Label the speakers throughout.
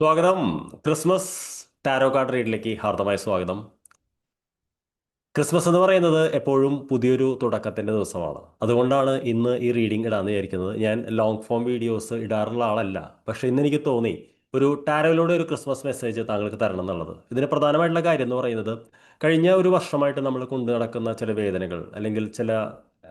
Speaker 1: സ്വാഗതം. Christmas tarot card റീഡിലേക്ക് ഹാർദമായ സ്വാഗതം. ക്രിസ്മസ് എന്ന് പറയുന്നത് എപ്പോഴും പുതിയൊരു തുടക്കത്തിന്റെ ദിവസമാണ്. അതുകൊണ്ടാണ് ഇന്ന് ഈ റീഡിംഗ് ഇടാന്ന് വിചാരിക്കുന്നത്. ഞാൻ ലോങ് ഫോം വീഡിയോസ് ഇടാറുള്ള ആളല്ല. പക്ഷേ ഇന്ന് എനിക്ക് തോന്നി ഒരു ടാരോയിലൂടെ ഒരു ക്രിസ്മസ് മെസ്സേജ് താങ്കൾക്ക് തരണം എന്നുള്ളത്. ഇതിന് പ്രധാനമായിട്ടുള്ള കാര്യം എന്ന് പറയുന്നത് കഴിഞ്ഞ ഒരു വർഷമായിട്ട് നമ്മൾ കൊണ്ടു നടക്കുന്ന ചില വേദനകൾ അല്ലെങ്കിൽ ചില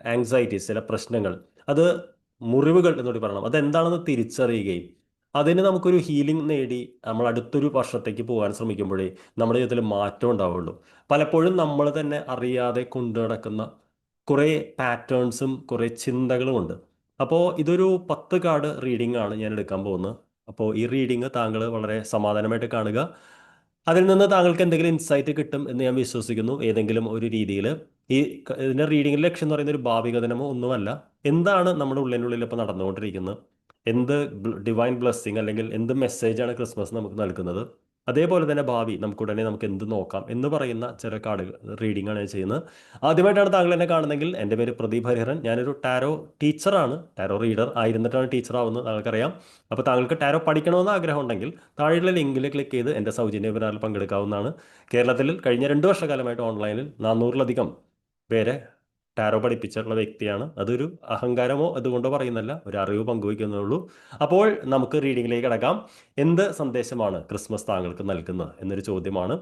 Speaker 1: ആങ്സൈറ്റീസ് ചില പ്രശ്നങ്ങൾ അത് മുറിവുകൾ എന്നോട് പറയണം. അതെന്താണെന്ന് തിരിച്ചറിയുകയും അതിന് നമുക്കൊരു ഹീലിംഗ് നേടി നമ്മൾ അടുത്തൊരു വർഷത്തേക്ക് പോകാൻ ശ്രമിക്കുമ്പോഴേ നമ്മുടെ ജീവിതത്തിൽ മാറ്റം ഉണ്ടാവുള്ളൂ. പലപ്പോഴും നമ്മൾ തന്നെ അറിയാതെ കൊണ്ടു നടക്കുന്ന കുറേ പാറ്റേൺസും കുറേ ചിന്തകളും ഉണ്ട്. അപ്പോൾ ഇതൊരു പത്ത് കാർഡ് റീഡിംഗ് ആണ് ഞാൻ എടുക്കാൻ പോകുന്നത്. അപ്പോൾ ഈ റീഡിംഗ് താങ്കൾ വളരെ സമാധാനമായിട്ട് കാണുക. അതിൽ നിന്ന് താങ്കൾക്ക് എന്തെങ്കിലും ഇൻസൈറ്റ് കിട്ടും എന്ന് ഞാൻ വിശ്വസിക്കുന്നു. ഏതെങ്കിലും ഒരു രീതിയിൽ. ഈ ഇതിന്റെ റീഡിംഗിന്റെ ലക്ഷ്യം എന്ന് പറയുന്ന ഒരു ഭാവികതനമോ ഒന്നുമല്ല. എന്താണ് നമ്മുടെ ഉള്ളിനുള്ളിൽ ഇപ്പോൾ നടന്നുകൊണ്ടിരിക്കുന്നത്? എന്ത് ഡിവൈൻ ബ്ലെസ്സിങ് അല്ലെങ്കിൽ എന്ത് മെസ്സേജാണ് ക്രിസ്മസ് നമുക്ക് നൽകുന്നത്? അതേപോലെ തന്നെ ഭാവി നമുക്ക് ഉടനെ നമുക്ക് എന്ത് നോക്കാം എന്ന് പറയുന്ന ചില കാർഡ് റീഡിംഗ് ആണ് ഞാൻ ചെയ്യുന്നത്. ആദ്യമായിട്ടാണ് താങ്കൾ എന്നെ കാണുന്നതെങ്കിൽ എന്റെ പേര് പ്രദീപ് ഹരിഹരൻ. ഞാനൊരു ടാരോ ടീച്ചറാണ് ടാരോ റീഡർ ആയിരുന്നിട്ടാണ് ടീച്ചർ ആവുന്നത് താങ്കൾക്കറിയാം. അപ്പോൾ താങ്കൾക്ക് ടാരോ പഠിക്കണമെന്ന് ആഗ്രഹം ഉണ്ടെങ്കിൽ താഴെയുള്ള ലിങ്കിൽ ക്ലിക്ക് ചെയ്ത് എന്റെ സൗജന്യ വെബിനാറിൽ പങ്കെടുക്കാവുന്നതാണ്. കേരളത്തിൽ കഴിഞ്ഞ രണ്ട് വർഷക്കാലമായിട്ട് ഓൺലൈനിൽ നാനൂറിലധികം പേരെ ടാരോ പഠിപ്പിച്ചിട്ടുള്ള വ്യക്തിയാണ്. അതൊരു അഹങ്കാരമോ അതുകൊണ്ടോ പറയുന്നല്ല ഒരു അറിവ് പങ്കുവയ്ക്കുന്നേ ഉള്ളൂ. അപ്പോൾ നമുക്ക് റീഡിങ്ങിലേക്ക് കിടക്കാം. എന്ത് സന്ദേശമാണ് ക്രിസ്മസ് താങ്കൾക്ക് നൽകുന്നത് എന്നൊരു ചോദ്യമാണ്.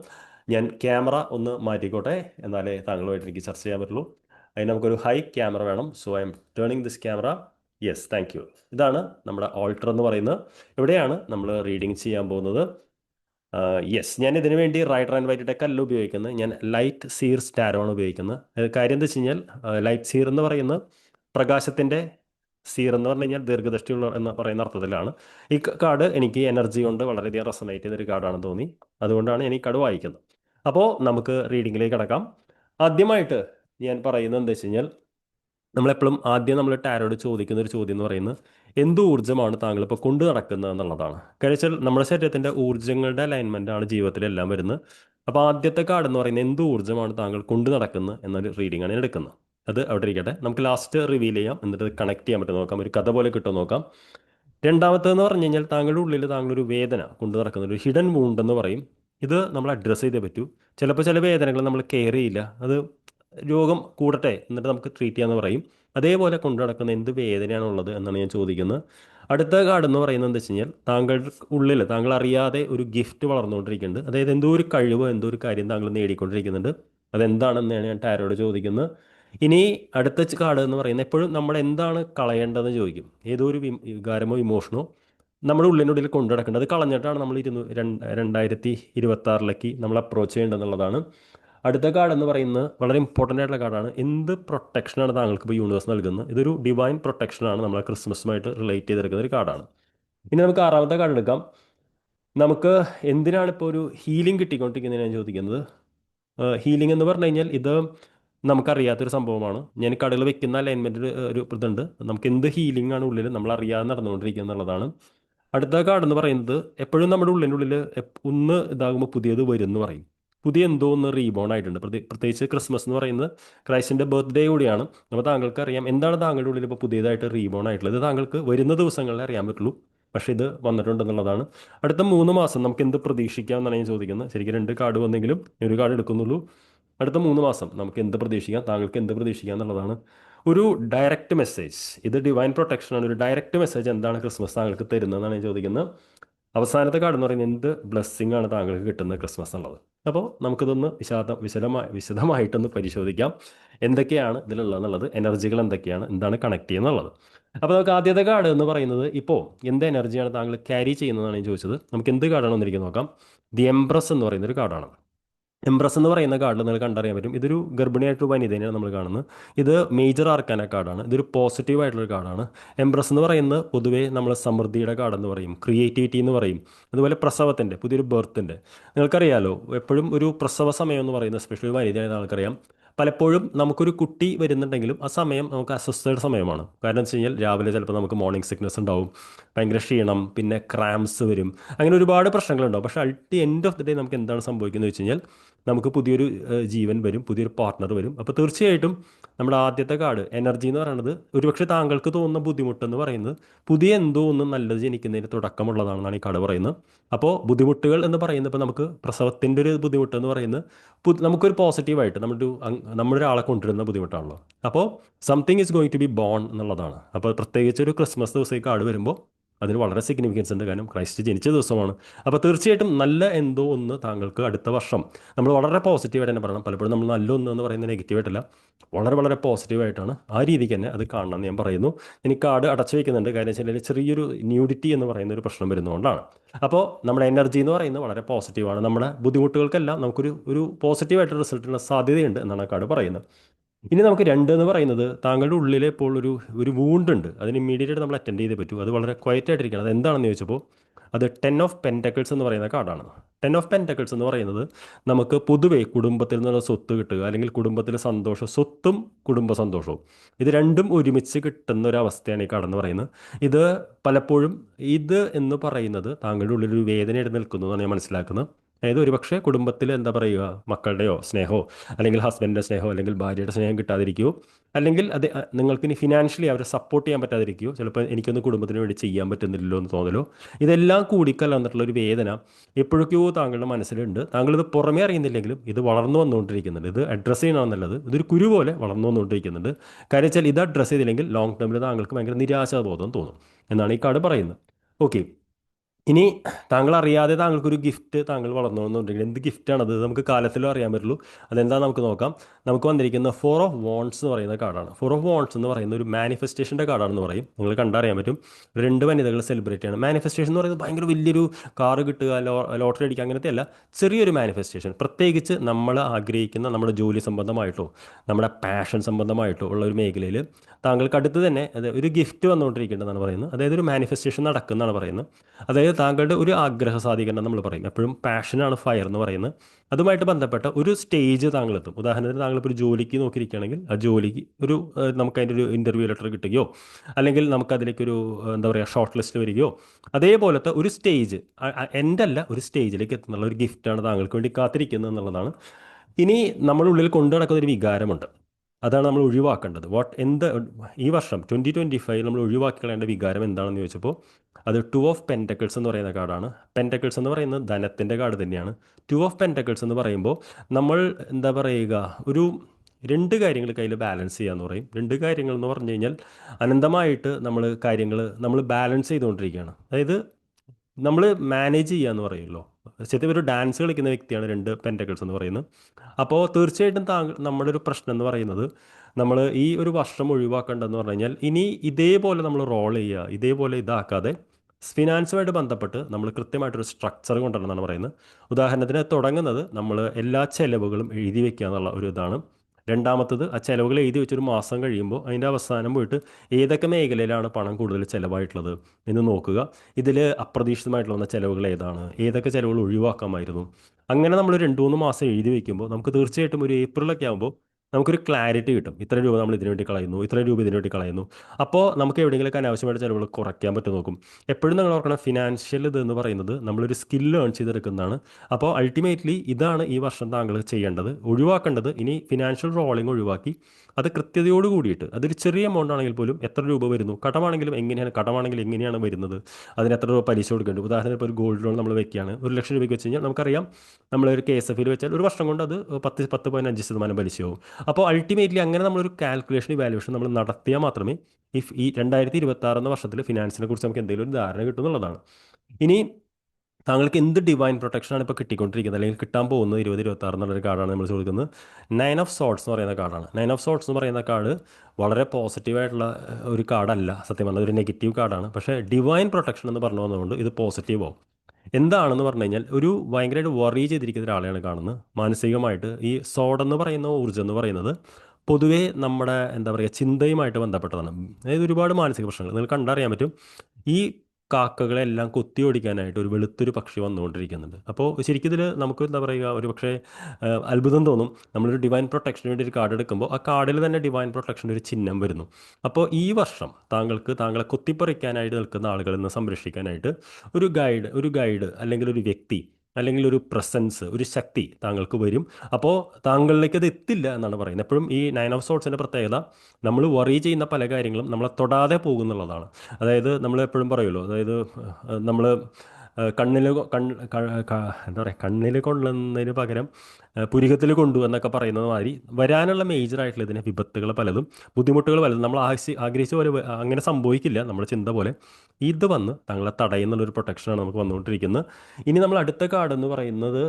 Speaker 1: ഞാൻ ക്യാമറ ഒന്ന് മാറ്റിക്കോട്ടെ. എന്നാലേ താങ്കളുമായിട്ട് എനിക്ക് ചർച്ച ചെയ്യാൻ പറ്റുള്ളൂ. അതിന് നമുക്കൊരു ഹൈ ക്യാമറ വേണം. So I'm turning this camera yes thank you ഇതാണ് നമ്മുടെ ഓൾട്ടർ എന്ന് പറയുന്നത്. ഇവിടെയാണ് നമ്മൾ റീഡിങ് ചെയ്യാൻ പോകുന്നത്? യെസ് ഞാൻ ഇതിനു വേണ്ടി റൈഡർ ആൻഡ് വൈറ്റ് അല്ല ഉപയോഗിക്കുന്നത്. ഞാൻ ലൈറ്റ് സീർ സ്റ്റാരോ ആണ് ഉപയോഗിക്കുന്നത്. കാര്യം എന്താ വെച്ച് കഴിഞ്ഞാൽ ലൈറ്റ് സീർ എന്ന് പറയുന്നത് പ്രകാശത്തിന്റെ സീർ എന്ന് പറഞ്ഞു കഴിഞ്ഞാൽ ദീർഘദൃഷ്ടിയുള്ള എന്ന് പറയുന്ന അർത്ഥത്തിലാണ്. ഈ കാർഡ് എനിക്ക് എനർജി കൊണ്ട് വളരെയധികം റെസണേറ്റ് ഒരു കാർഡാണെന്ന് തോന്നി. അതുകൊണ്ടാണ് ഞാൻ ഈ കാർഡ് വായിക്കുന്നത്. അപ്പോൾ നമുക്ക് റീഡിങ്ങിലേക്ക് കിടക്കാം. ആദ്യമായിട്ട് ഞാൻ പറയുന്നത് എന്താ വെച്ച് കഴിഞ്ഞാൽ നമ്മളെപ്പോഴും ആദ്യം നമ്മൾ ടാരോട് ചോദിക്കുന്ന ഒരു ചോദ്യം എന്ന് പറയുന്നത് എന്ത് ഊർജമാണ് താങ്കൾ ഇപ്പോൾ കൊണ്ടു നടക്കുന്നത് എന്നുള്ളതാണ്? കഴിച്ചാൽ നമ്മുടെ ശരീരത്തിന്റെ ഊർജങ്ങളുടെ അലൈൻമെന്റ് ആണ് ജീവിതത്തിലെല്ലാം വരുന്നത്. അപ്പോൾ ആദ്യത്തെ കാർഡ് എന്ന് പറയുന്നത് എന്ത് ഊർജമാണ് താങ്കൾ കൊണ്ടു നടക്കുന്നത്? എന്നൊരു റീഡിംഗ് ആണ് എടുക്കുന്നത്. അത് അവിടെ ഇരിക്കട്ടെ. നമുക്ക് ലാസ്റ്റ് റിവീൽ ചെയ്യാം. എന്നിട്ട് കണക്ട് ചെയ്യാൻ പറ്റും നോക്കാം. ഒരു കഥ പോലെ കിട്ടുമോ നോക്കാം. രണ്ടാമത്തേന്ന് പറഞ്ഞു കഴിഞ്ഞാൽ താങ്കളുടെ ഉള്ളിൽ താങ്കളൊരു വേദന കൊണ്ടു നടക്കുന്ന ഒരു ഹിഡൻ വൂണ്ട് എന്ന് പറയും. ഇത് നമ്മൾ അഡ്രസ്സ് ചെയ്തേ പറ്റൂ. ചിലപ്പോൾ ചില വേദനകൾ നമ്മൾ കെയർ ചെയ്യില്ല. അത് രോഗം കൂടട്ടെ എന്നിട്ട് നമുക്ക് ട്രീറ്റ് ചെയ്യാമെന്ന് പറയും. അതേപോലെ കൊണ്ടു നടക്കുന്ന എന്ത് വേദനയാണുള്ളത് എന്നാണ് ഞാൻ ചോദിക്കുന്നത്. അടുത്ത കാർഡ് എന്ന് പറയുന്നത് എന്താ വെച്ച് കഴിഞ്ഞാൽ താങ്കളുടെ ഉള്ളിൽ താങ്കൾ അറിയാതെ ഒരു ഗിഫ്റ്റ് വളർന്നുകൊണ്ടിരിക്കുന്നുണ്ട്. അതായത് എന്തോ ഒരു കഴിവോ എന്തോ ഒരു കാര്യം താങ്കൾ നേടിക്കൊണ്ടിരിക്കുന്നുണ്ട്. അതെന്താണെന്നാണ് ഞാൻ ടാരോട് ചോദിക്കുന്നത്. ഇനി അടുത്ത കാർഡ് എന്ന് പറയുന്നത് എപ്പോഴും നമ്മൾ എന്താണ് കളയേണ്ടതെന്ന് ചോദിക്കും. ഏതോ ഒരു വികാരമോ ഇമോഷനോ നമ്മുടെ ഉള്ളിനുള്ളിൽ കൊണ്ടു നടക്കേണ്ടത്. കളഞ്ഞിട്ടാണ് നമ്മൾ ഇരുന്നു രണ്ട് രണ്ടായിരത്തി ഇരുപത്തി ആറിലേക്ക് നമ്മൾ അപ്രോച്ച് ചെയ്യേണ്ടതെന്നുള്ളതാണ്. അടുത്ത കാർഡ് എന്ന് പറയുന്നത് വളരെ ഇമ്പോർട്ടന്റ് ആയിട്ടുള്ള കാർഡാണ് എന്ത് പ്രൊട്ടക്ഷനാണ് താങ്കൾക്ക് ഇപ്പോൾ യൂണിവേഴ്സ് നൽകുന്നത്? ഇതൊരു ഡിവൈൻ പ്രൊട്ടക്ഷനാണ് നമ്മൾ ക്രിസ്മസുമായിട്ട് റിലേറ്റ് ചെയ്തെടുക്കുന്ന ഒരു കാർഡാണ് ഇനി നമുക്ക് ആറാമത്തെ കാർഡ് എടുക്കാം. നമുക്ക് എന്തിനാണ് ഇപ്പോൾ ഒരു ഹീലിംഗ് കിട്ടിക്കൊണ്ടിരിക്കുന്നത് ഞാൻ ചോദിക്കുന്നത്? ഹീലിംഗ് എന്ന് പറഞ്ഞു കഴിഞ്ഞാൽ ഇത് നമുക്കറിയാത്തൊരു സംഭവമാണ്. ഞാൻ കടകൾ വെക്കുന്ന അലൈൻമെന്റ് ഒരു ഇതുണ്ട്. നമുക്ക് എന്ത് ഹീലിംഗ് ആണ് ഉള്ളിൽ നമ്മൾ അറിയാതെ നടന്നുകൊണ്ടിരിക്കുക എന്നുള്ളതാണ്. അടുത്ത കാർഡ് എന്ന് പറയുന്നത് എപ്പോഴും നമ്മുടെ ഉള്ളിന്റെ ഉള്ളിൽ ഒന്ന് ഇതാകുമ്പോൾ പുതിയത് വരും എന്ന് പറയും. പുതിയ എന്തോ ഒന്ന് റീബോൺ ആയിട്ടുണ്ട്. പ്രത്യേക- പ്രത്യേകിച്ച് ക്രിസ്മസ് എന്ന് പറയുന്നത് ക്രൈസ്റ്റിന്റെ ബർത്ത്ഡേ കൂടിയാണ്. അപ്പോൾ താങ്കൾക്ക് അറിയാം എന്താണ് താങ്കളുടെ ഉള്ളിൽ ഇപ്പോൾ പുതിയതായിട്ട് റീബോൺ ആയിട്ടുള്ളത്? താങ്കൾക്ക് വരുന്ന ദിവസങ്ങളിൽ അറിയാൻ പറ്റുള്ളൂ. പക്ഷേ ഇത് വന്നിട്ടുണ്ടെന്നുള്ളതാണ്. അടുത്ത മൂന്ന് മാസം നമുക്ക് എന്ത് പ്രതീക്ഷിക്കാം എന്നാണ് ഞാൻ ചോദിക്കുന്നത്. ശരിക്കും രണ്ട് കാർഡ് വന്നെങ്കിലും ഒരു കാർഡ് എടുക്കുന്നുള്ളൂ. അടുത്ത മൂന്ന് മാസം നമുക്ക് എന്ത് പ്രതീക്ഷിക്കാം? താങ്കൾക്ക് എന്ത് പ്രതീക്ഷിക്കാം എന്നുള്ളതാണ് ഒരു ഡയറക്റ്റ് മെസ്സേജ് ഇത് ഡിവൈൻ പ്രൊട്ടക്ഷൻ ആണ്. ഒരു ഡയറക്റ്റ് മെസ്സേജ് എന്താണ് ക്രിസ്മസ് താങ്കൾക്ക് തരുന്നതെന്നാണ് ഞാൻ ചോദിക്കുന്നത്. അവസാനത്തെ കാർഡ് എന്ന് പറയുന്നത് എന്ത്? ബ്ലെസ്സിങ് ആണ് താങ്കൾക്ക് കിട്ടുന്നത് ക്രിസ്മസ് എന്നുള്ളത്. അപ്പോൾ നമുക്കിതൊന്ന് വിശാദ വിശദമായി വിശദമായിട്ടൊന്ന് പരിശോധിക്കാം. എന്തൊക്കെയാണ് ഇതിലുള്ളതെന്നുള്ളത്? എനർജികൾ എന്തൊക്കെയാണ്? എന്താണ് കണക്ട് ചെയ്യുന്നുള്ളത്? അപ്പോൾ നമുക്ക് ആദ്യത്തെ കാർഡ് എന്ന് പറയുന്നത് ഇപ്പോൾ എന്ത് എനർജിയാണ് താങ്കൾ ക്യാരി ചെയ്യുന്നതെന്നാണ് ഞാൻ ചോദിച്ചത്. നമുക്ക് എന്ത് കാർഡാണ് വന്നിരിക്കുന്നത് നോക്കാം. ദി എംപ്രസ് എന്ന് പറയുന്ന ഒരു കാർഡാണ് എംബ്രസ് എന്ന് പറയുന്ന കാർഡിൽ നിങ്ങൾ കണ്ടറിയാൻ പറ്റും. ഇതൊരു ഗർഭിണിയായിട്ടുള്ള വനിതനെയാണ് നമ്മൾ കാണുന്നത്. ഇത് മേജർ ആർക്കാന കാർഡാണ് ഇതൊരു പോസിറ്റീവ് ആയിട്ടുള്ള കാർഡാണ് എംപ്രസ് എന്ന് പറയുന്നത് പൊതുവേ നമ്മൾ സമൃദ്ധിയുടെ കാർഡെന്ന് പറയും. ക്രിയേറ്റിവിറ്റി എന്ന് പറയും. അതുപോലെ പ്രസവത്തിന്റെ പുതിയൊരു ബർത്തിന്റെ നിങ്ങൾക്കറിയാലോ എപ്പോഴും ഒരു പ്രസവ സമയം എന്ന് പറയുന്ന സ്പെഷ്യലി വനിതയാണെന്ന് ആൾക്കറിയാം പലപ്പോഴും നമുക്കൊരു കുട്ടി വരുന്നുണ്ടെങ്കിലും ആ സമയം നമുക്ക് അസ്വസ്ഥയുടെ സമയമാണ്. കാരണം വെച്ച് കഴിഞ്ഞാൽ രാവിലെ ചിലപ്പോൾ നമുക്ക് മോർണിംഗ് സിക്നസ് ഉണ്ടാവും. ഭയങ്കര ക്ഷീണം പിന്നെ ക്രാംസ് വരും. അങ്ങനെ ഒരുപാട് പ്രശ്നങ്ങളുണ്ടാവും. പക്ഷേ അൾട്ടി എൻഡ് ഓഫ് ദി ഡേ നമുക്ക് എന്താണ് സംഭവിക്കുന്നത് വെച്ച് കഴിഞ്ഞാൽ നമുക്ക് പുതിയൊരു ജീവൻ വരും പുതിയൊരു പാർട്ട്ണർ വരും. അപ്പോൾ തീർച്ചയായിട്ടും നമ്മുടെ ആദ്യത്തെ കാർഡ് എനർജി എന്ന് പറയുന്നത് ഒരുപക്ഷെ താങ്കൾക്ക് തോന്നുന്ന ബുദ്ധിമുട്ടെന്ന് പറയുന്നത് പുതിയ എന്തോ ഒന്നും നല്ലത് ജനിക്കുന്നതിന് തുടക്കമുള്ളതാണെന്നാണ് ഈ കാർഡ് പറയുന്നത്. അപ്പോൾ ബുദ്ധിമുട്ടുകൾ എന്ന് പറയുന്നത് ഇപ്പോൾ നമുക്ക് പ്രസവത്തിന്റെ ഒരു ബുദ്ധിമുട്ട് എന്ന് പറയുന്നത് നമുക്കൊരു പോസിറ്റീവായിട്ട് നമ്മുടെ നമ്മുടെ ഒരാളെ കൊണ്ടുവരുന്ന ബുദ്ധിമുട്ടാണല്ലോ. അപ്പോൾ something is going to be born എന്നുള്ളതാണ്. അപ്പോൾ പ്രത്യേകിച്ച് ഒരു ക്രിസ്മസ് ദിവസം ഈ കാർഡ് വരുമ്പോൾ അതിന് വളരെ സിഗ്നിഫിക്കൻസ് ഉണ്ട്. കാരണം ക്രൈസ്റ്റ് ജനിച്ച ദിവസമാണ്. അപ്പോൾ തീർച്ചയായിട്ടും നല്ല എന്തോ ഒന്ന് താങ്കൾക്ക് അടുത്ത വർഷം. നമ്മൾ വളരെ പോസിറ്റീവായിട്ട് തന്നെ പറയണം. പലപ്പോഴും നമ്മൾ നല്ല ഒന്ന് എന്ന് പറയുന്നത് നെഗറ്റീവായിട്ടല്ല വളരെ വളരെ പോസിറ്റീവായിട്ടാണ് ആ രീതിക്ക് തന്നെ അത് കാണണം എന്ന് ഞാൻ പറയുന്നു. എനിക്ക് കാർഡ് അടച്ചു വയ്ക്കുന്നുണ്ട് കാര്യം വെച്ചാൽ ചെറിയൊരു ന്യൂഡിറ്റി എന്ന് പറയുന്ന ഒരു പ്രശ്നം വരുന്നതുകൊണ്ടാണ്. അപ്പോൾ നമ്മുടെ എനർജി എന്ന് പറയുന്നത് വളരെ പോസിറ്റീവാണ് നമ്മുടെ ബുദ്ധിമുട്ടുകൾക്കെല്ലാം നമുക്കൊരു ഒരു പോസിറ്റീവായിട്ട് റിസൾട്ടിനുള്ള സാധ്യതയുണ്ട് എന്നാണ് കാർഡ് പറയുന്നത്. ഇനി നമുക്ക് രണ്ട് എന്ന് പറയുന്നത് താങ്കളുടെ ഉള്ളിൽ ഇപ്പോൾ ഒരു ഒരു വൂണ്ട് ഉണ്ട്. അതിന് ഇമ്മീഡിയറ്റ് നമ്മൾ അറ്റൻഡ് ചെയ്തേ പറ്റൂ. അത് വളരെ ക്വയറ്റ് ആയിട്ടിരിക്കണം അത് എന്താണെന്ന് ചോദിച്ചപ്പോൾ അത് ടെൻ ഓഫ് പെന്റക്കിൾസ് എന്ന് പറയുന്ന കാർഡാണ്. ടെൻ ഓഫ് പെന്റക്കിൾസ് എന്ന് പറയുന്നത് നമുക്ക് പൊതുവെ കുടുംബത്തിൽ നിന്നുള്ള സ്വത്ത് കിട്ടുക അല്ലെങ്കിൽ കുടുംബത്തിലെ സന്തോഷം സ്വത്തും കുടുംബ സന്തോഷവും. ഇത് രണ്ടും ഒരുമിച്ച് കിട്ടുന്ന ഒരു അവസ്ഥയാണ് ഈ കാർഡെന്ന് പറയുന്നത്. ഇത് പലപ്പോഴും ഇത് എന്ന് പറയുന്നത് താങ്കളുടെ ഉള്ളിൽ ഒരു വേദനയായിട്ട് നിൽക്കുന്നു എന്നാണ് ഞാൻ മനസ്സിലാക്കുന്നത്. അതായത് ഒരുപക്ഷെ കുടുംബത്തിൽ എന്താ പറയുക? മക്കളുടെയോ സ്നേഹമോ അല്ലെങ്കിൽ ഹസ്ബൻഡിന്റെ സ്നേഹമോ അല്ലെങ്കിൽ ഭാര്യയുടെ സ്നേഹം കിട്ടാതിരിക്കുമോ അല്ലെങ്കിൽ അത് നിങ്ങൾക്ക് ഇനി ഫിനാൻഷ്യലി അവരെ സപ്പോർട്ട് ചെയ്യാൻ പറ്റാതിരിക്കുമോ ചിലപ്പോൾ എനിക്കൊന്ന് കുടുംബത്തിന് വേണ്ടി ചെയ്യാൻ പറ്റുന്നില്ലല്ലോ എന്ന് തോന്നലോ? ഇതെല്ലാം കൂടിക്കലർന്നിട്ടുള്ള ഒരു വേദന എപ്പോഴൊക്കെയോ താങ്കളുടെ മനസ്സിലുണ്ട്. താങ്കൾ ഇത് പുറമേ അറിയുന്നില്ലെങ്കിലും ഇത് വളർന്നു വന്നുകൊണ്ടിരിക്കുന്നുണ്ട്. ഇത് അഡ്രസ്സ് ചെയ്യണമെന്നുള്ളത് ഇതൊരു കുരു പോലെ വളർന്നു വന്നുകൊണ്ടിരിക്കുന്നുണ്ട്. കാര്യം വെച്ചാൽ ഇത് അഡ്രസ്സ് ചെയ്തില്ലെങ്കിൽ ലോങ് ടേമിൽ താങ്കൾക്ക് ഭയങ്കര നിരാശാബോധം തോന്നും എന്നാണ് ഈ കാർഡ് പറയുന്നത്. ഓക്കെ ഇനി താങ്കൾ അറിയാതെ താങ്കൾക്കൊരു ഗിഫ്റ്റ് താങ്കൾ വളർന്നു വന്നുകൊണ്ടിരിക്കുന്നത് എന്ത് ഗിഫ്റ്റാണത് നമുക്ക് കാലത്തിലും അറിയാൻ പറ്റുള്ളൂ. അതെന്താ നമുക്ക് നോക്കാം. നമുക്ക് വന്നിരിക്കുന്ന ഫോർ ഓഫ് വോൺസ് എന്ന് പറയുന്ന കാർഡാണ്. ഫോർ ഓഫ് വോൺസ് എന്ന് പറയുന്ന ഒരു മാനിഫെസ്റ്റേഷന്റെ കാർഡാണെന്ന് പറയും. നിങ്ങൾ കണ്ടറിയാൻ പറ്റും. രണ്ട് വനിതകൾ സെലിബ്രേറ്റ് ചെയ്യണം. മാനിഫെസ്റ്റേഷൻ എന്ന് പറയുന്നത് ഭയങ്കര വലിയൊരു കാറ് കിട്ടുക ലോട്ടറി അടിക്കുക അങ്ങനത്തെ അല്ല ചെറിയൊരു മാനിഫെസ്റ്റേഷൻ പ്രത്യേകിച്ച് നമ്മൾ ആഗ്രഹിക്കുന്ന നമ്മുടെ ജോലി സംബന്ധമായിട്ടോ നമ്മുടെ പാഷൻ സംബന്ധമായിട്ടോ ഉള്ള ഒരു മേഖലയിൽ താങ്കൾക്ക് അടുത്ത് തന്നെ അത് ഒരു ഗിഫ്റ്റ് വന്നുകൊണ്ടിരിക്കേണ്ടതാണ് പറയുന്നത്. അതായത് ഒരു മാനിഫെസ്റ്റേഷൻ നടക്കുന്നതാണ് പറയുന്നത്. അതായത് താങ്കളുടെ ഒരു ആഗ്രഹ സാധീകരണം നമ്മൾ പറയും. എപ്പോഴും പാഷനാണ് ഫയർ എന്ന് പറയുന്നത്. അതുമായിട്ട് ബന്ധപ്പെട്ട ഒരു സ്റ്റേജ് താങ്കൾ എത്തും ഉദാഹരണത്തിന് താങ്കൾ ഇപ്പോൾ ഒരു ജോലിക്ക് നോക്കിയിരിക്കുകയാണെങ്കിൽ ആ ജോലിക്ക് ഒരു നമുക്ക് അതിന്റെ ഒരു ഇന്റർവ്യൂ ലെറ്റർ കിട്ടുകയോ അല്ലെങ്കിൽ നമുക്ക് അതിലേക്കൊരു എന്താ പറയുക ഷോർട്ട് ലിസ്റ്റ് വരികയോ അതേപോലത്തെ ഒരു സ്റ്റേജ് എന്റെ അല്ല ഒരു സ്റ്റേജിലേക്ക് എത്തുന്നുള്ള ഒരു ഗിഫ്റ്റാണ് താങ്കൾക്ക് വേണ്ടി കാത്തിരിക്കുന്നത് എന്നുള്ളതാണ്. ഇനി നമ്മളുള്ളിൽ കൊണ്ടു നടക്കുന്ന ഒരു വികാരമുണ്ട്. അതാണ് നമ്മൾ ഒഴിവാക്കേണ്ടത്. വാട്ട് എന്ത് ഈ വർഷം ട്വന്റി ട്വന്റി ഫൈവ് നമ്മൾ ഒഴിവാക്കി കളയേണ്ട വികാരം എന്താണെന്ന് ചോദിച്ചപ്പോൾ അത് ടു ഓഫ് പെന്റക്കിൾസ് എന്ന് പറയുന്ന കാർഡാണ്. പെന്റക്കിൾസ് എന്ന് പറയുന്നത് ധനത്തിന്റെ കാർഡ് തന്നെയാണ്. ടു ഓഫ് പെന്റക്കിൾസ് എന്ന് പറയുമ്പോൾ നമ്മൾ എന്താ പറയുക ഒരു രണ്ട് കാര്യങ്ങൾ കയ്യിൽ ബാലൻസ് ചെയ്യാന്ന് പറയും. രണ്ട് കാര്യങ്ങൾ എന്ന് പറഞ്ഞു കഴിഞ്ഞാൽ അനന്തമായിട്ട് നമ്മൾ കാര്യങ്ങൾ നമ്മൾ ബാലൻസ് ചെയ്തുകൊണ്ടിരിക്കുകയാണ്. അതായത് നമ്മൾ മാനേജ് ചെയ്യാന്ന് പറയുമല്ലോ. സത്യത്തിൽ ഒരു ഡാൻസ് കളിക്കുന്ന വ്യക്തിയാണ് രണ്ട് പെന്റക്കിൾസ് എന്ന് പറയുന്നത്. അപ്പോൾ തീർച്ചയായിട്ടും താങ്കൾ നമ്മുടെ ഒരു പ്രശ്നം എന്ന് പറയുന്നത് നമ്മൾ ഈ ഒരു വർഷം ഒഴിവാക്കേണ്ടതെന്ന് പറഞ്ഞു കഴിഞ്ഞാൽ ഇനി ഇതേപോലെ നമ്മൾ റോൾ ചെയ്യുക ഇതേപോലെ ഇതാക്കാതെ ഫിനാൻസുമായിട്ട് ബന്ധപ്പെട്ട് നമ്മൾ കൃത്യമായിട്ടൊരു സ്ട്രക്ചർ കൊണ്ടുവരണമെന്നാണ് പറയുന്നത്. ഉദാഹരണത്തിന് തുടങ്ങുന്നത് നമ്മൾ എല്ലാ ചെലവുകളും എഴുതി വെക്കുക എന്നുള്ള ഒരു ഇതാണ്. രണ്ടാമത്തത് ആ ചെലവുകൾ എഴുതി വെച്ചൊരു മാസം കഴിയുമ്പോൾ അതിന്റെ അവസാനം പോയിട്ട് ഏതൊക്കെ മേഖലയിലാണ് പണം കൂടുതൽ ചിലവായിട്ടുള്ളത് എന്ന് നോക്കുക. ഇതിൽ അപ്രതീക്ഷിതമായിട്ടുള്ള വന്ന ചിലവുകൾ ഏതാണ്? ഏതൊക്കെ ചിലവുകൾ ഒഴിവാക്കാമായിരുന്നു? അങ്ങനെ നമ്മൾ രണ്ട് മൂന്ന് മാസം എഴുതി വയ്ക്കുമ്പോൾ നമുക്ക് തീർച്ചയായിട്ടും ഒരു ഏപ്രിലൊക്കെ ആകുമ്പോൾ നമുക്കൊരു ക്ലാരിറ്റി കിട്ടും. ഇത്ര രൂപ നമ്മൾ ഇതിനു വേണ്ടി കളയുന്നു ഇത്ര രൂപ ഇതിനു വേണ്ടി കളയുന്നു. അപ്പോൾ നമുക്ക് എവിടെയെങ്കിലുമൊക്കെ അനാവശ്യമായിട്ട് ചിലവുകൾ കുറയ്ക്കാൻ പറ്റും നോക്കും. എപ്പോഴും നിങ്ങൾ ഓർക്കണം ഫിനാൻഷ്യൽ ഇത് എന്ന് പറയുന്നത് നമ്മളൊരു സ്കില്ല് ഏൺ ചെയ്തെടുക്കുന്നതാണ്. അപ്പോൾ അൾട്ടിമേറ്റ്ലി ഇതാണ് ഈ വർഷം താങ്കൾ ചെയ്യേണ്ടത്. ഒഴിവാക്കേണ്ടത് ഇനി ഫിനാൻഷ്യൽ റോളിംഗ് ഒഴിവാക്കി അത് കൃത്യതയോട് കൂടിയിട്ട് അതൊരു ചെറിയ എമൗണ്ട് ആണെങ്കിൽ പോലും എത്ര രൂപ വരുന്നു കടമാണെങ്കിലും എങ്ങനെയാണ് കടമാണെങ്കിൽ എങ്ങനെയാണ് വരുന്നത് അതിന് എത്ര രൂപ പലിശ കൊടുക്കേണ്ടത് ഉദാഹരണത്തിന് ഇപ്പോൾ ഒരു ഗോൾഡ് ലോൺ നമ്മൾ വെക്കുകയാണ്. ഒരു ലക്ഷം രൂപയ്ക്ക് വെച്ച് കഴിഞ്ഞാൽ നമുക്കറിയാം നമ്മളൊരു കെ എസ് എഫിൽ വെച്ചാൽ ഒരു വർഷം കൊണ്ട് അത് പത്ത് പത്ത് പോയിന്റ് അഞ്ച് ശതമാനം പലിശയാവും. അപ്പോൾ അൾട്ടിമേറ്റ്ലി അങ്ങനെ നമ്മളൊരു കാൽക്കുലേഷൻ ഇവാലുവേഷൻ നമ്മൾ നടത്തിയാൽ മാത്രമേ ഇഫ് ഈ രണ്ടായിരത്തി ഇരുപത്തി ആറ് എന്ന വർഷത്തിൽ ഫിനാൻസിനെ കുറിച്ച് നമുക്ക് എന്തെങ്കിലും ഒരു ധാരണ കിട്ടും എന്നുള്ളതാണ്. ഇനി താങ്കൾക്ക് എന്ത് ഡിവൈൻ പ്രൊട്ടക്ഷനാണ് ഇപ്പോൾ കിട്ടിക്കൊണ്ടിരിക്കുന്നത്? അല്ലെങ്കിൽ കിട്ടാൻ പോകുന്നത് ഇരുപത് ഇരുപത്തി ആറ് എന്നുള്ളൊരു കാർഡാണ് നമ്മൾ ചോദിക്കുന്നത്. നയൻ ഓഫ് സോട്ട്സ് എന്ന് പറയുന്ന കാർഡാണ്. നയൻ ഓഫ് സോട്ട്സ് എന്ന് പറയുന്ന കാർഡ് വളരെ പോസിറ്റീവായിട്ടുള്ള ഒരു കാർഡല്ല. സത്യം പറഞ്ഞാൽ ഒരു നെഗറ്റീവ് കാർഡാണ്. പക്ഷേ ഡിവൈൻ പ്രൊട്ടക്ഷൻ എന്ന് പറഞ്ഞു വന്നതുകൊണ്ട് ഇത് പോസിറ്റീവ് ആവും. എന്താണെന്ന് പറഞ്ഞു കഴിഞ്ഞാൽ ഒരു ഭയങ്കരമായിട്ട് വറി ചെയ്തിരിക്കുന്ന ഒരാളെയാണ് കാണുന്നത്. മാനസികമായിട്ട് ഈ സോഡെന്ന് പറയുന്ന ഊർജം എന്ന് പറയുന്നത് പൊതുവേ നമ്മുടെ എന്താ പറയുക ചിന്തയുമായിട്ട് ബന്ധപ്പെട്ടതാണ്. അതായത് ഒരുപാട് മാനസിക പ്രശ്നങ്ങൾ. നിങ്ങൾ കണ്ടറിയാൻ പറ്റും. ഈ കാക്കകളെല്ലാം കൊത്തി ഓടിക്കാനായിട്ട് ഒരു വെളുത്തൊരു പക്ഷി വന്നുകൊണ്ടിരിക്കുന്നുണ്ട്. അപ്പോൾ ശരിക്കും ഇതിൽ നമുക്ക് എന്താ പറയുക ഒരു പക്ഷേ അത്ഭുതം തോന്നും. നമ്മളൊരു ഡിവൈൻ പ്രൊട്ടക്ഷന് വേണ്ടി ഒരു കാർഡ് എടുക്കുമ്പോൾ ആ കാർഡിൽ തന്നെ ഡിവൈൻ പ്രൊട്ടക്ഷന്റെ ഒരു ചിഹ്നം വരുന്നു. അപ്പോൾ ഈ വർഷം താങ്കൾക്ക് താങ്കളെ കൊത്തിപ്പറിക്കാനായിട്ട് നിൽക്കുന്ന ആളുകളിൽ നിന്ന് സംരക്ഷിക്കാനായിട്ട് ഒരു ഗൈഡ് ഒരു ഗൈഡ് അല്ലെങ്കിൽ ഒരു വ്യക്തി അല്ലെങ്കിൽ ഒരു പ്രസൻസ് ഒരു ശക്തി താങ്കൾക്ക് വരും. അപ്പോൾ താങ്കളിലേക്ക് അത് എത്തില്ല എന്നാണ് പറയുന്നത്. എപ്പോഴും ഈ നയൻ ഓഫ് സോട്ട്സിന്റെ പ്രത്യേകത നമ്മൾ വറി ചെയ്യുന്ന പല കാര്യങ്ങളും നമ്മളെ തൊടാതെ പോകുന്നുള്ളതാണ്. അതായത് നമ്മൾ എപ്പോഴും പറയുമല്ലോ അതായത് നമ്മൾ കണ്ണിൽ എന്താ പറയുക കണ്ണിൽ കൊള്ളുന്നതിന് പകരം പുരികത്തിൽ കൊണ്ടു എന്നൊക്കെ പറയുന്നത് മാതിരി വരാനുള്ള മേജർ ആയിട്ടുള്ള ഇതിന് വിപത്തുകൾ പലതും ബുദ്ധിമുട്ടുകൾ പലതും. നമ്മൾ ആശി ആഗ്രഹിച്ച പോലെ അങ്ങനെ സംഭവിക്കില്ല. നമ്മുടെ ചിന്ത പോലെ ഇത് വന്ന് തങ്ങളെ തടയുന്നുള്ളൊരു പ്രൊട്ടക്ഷനാണ് നമുക്ക് വന്നുകൊണ്ടിരിക്കുന്നത്. ഇനി നമ്മൾ അടുത്ത കാർഡ് എന്ന് പറയുന്നത്